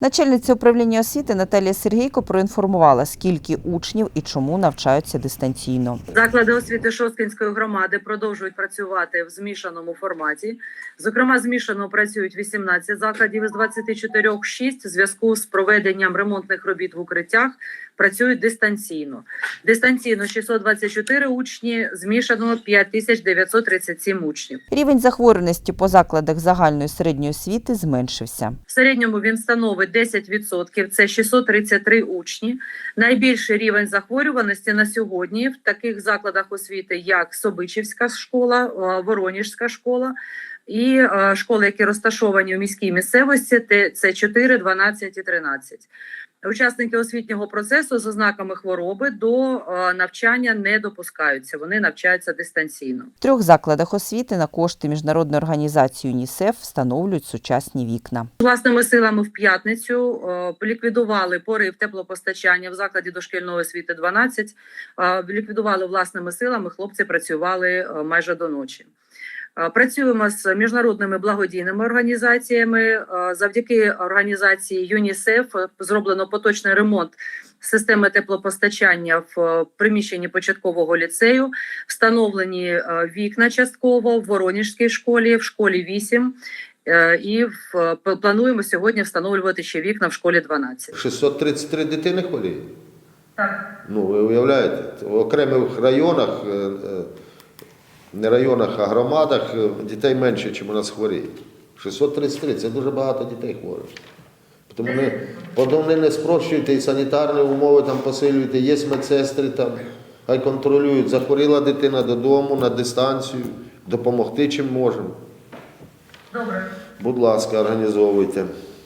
Начальниця управління освіти Наталія Сергійко проінформувала, скільки учнів і чому навчаються дистанційно. Заклади освіти Шосткинської громади продовжують працювати в змішаному форматі. Зокрема, змішано працюють 18 закладів із 24, 6 в зв'язку з проведенням ремонтних робіт в укриттях працюють дистанційно. Дистанційно 624 учні, змішано 5937 учнів. Рівень захворюваності по закладах загальної середньої освіти зменшився. В середньому він становить 10%, це 633 учні. Найбільший рівень захворюваності на сьогодні в таких закладах освіти, як Собичівська школа, е, Вороніжська школа і е, школи, які розташовані у міській місцевості, це 4, 12 і 13. Учасники освітнього процесу з ознаками хвороби до е, навчання не допускаються. Вони навчаються дистанційно. В трьох закладах освіти на кошти міжнародної організації ЮНІСЕФ встановлюють сучасні вікна. Власними силами в п'ятницю е, ліквідували порив теплопостачання в закладі дошкільної освіти 12. Е, ліквідували власними силами. Хлопці працювали майже до ночі. Е, Працюємо з міжнародними благодійними організаціями. Е, Завдяки організації ЮНІСЕФ зроблено поточний ремонт системи теплопостачання в е, приміщенні початкового ліцею. Встановлені вікна частково в Воронежській школі, в школі 8. Е, І в, плануємо сьогодні встановлювати ще вікна в школі 12. 633 дитини хворіють. Так. Ну, ви уявляєте, в окремих районах, не районах, а громадах е, дітей менше, ніж у нас хворіють. 633 це дуже багато дітей хворих. Тому не, потім не, не спрощуйте і санітарні умови там посилюйте, є медсестри там, хай контролюють. Захворіла дитина додому на дистанцію, допомогти чим можемо. Добре. Будь ласка, організовуйте.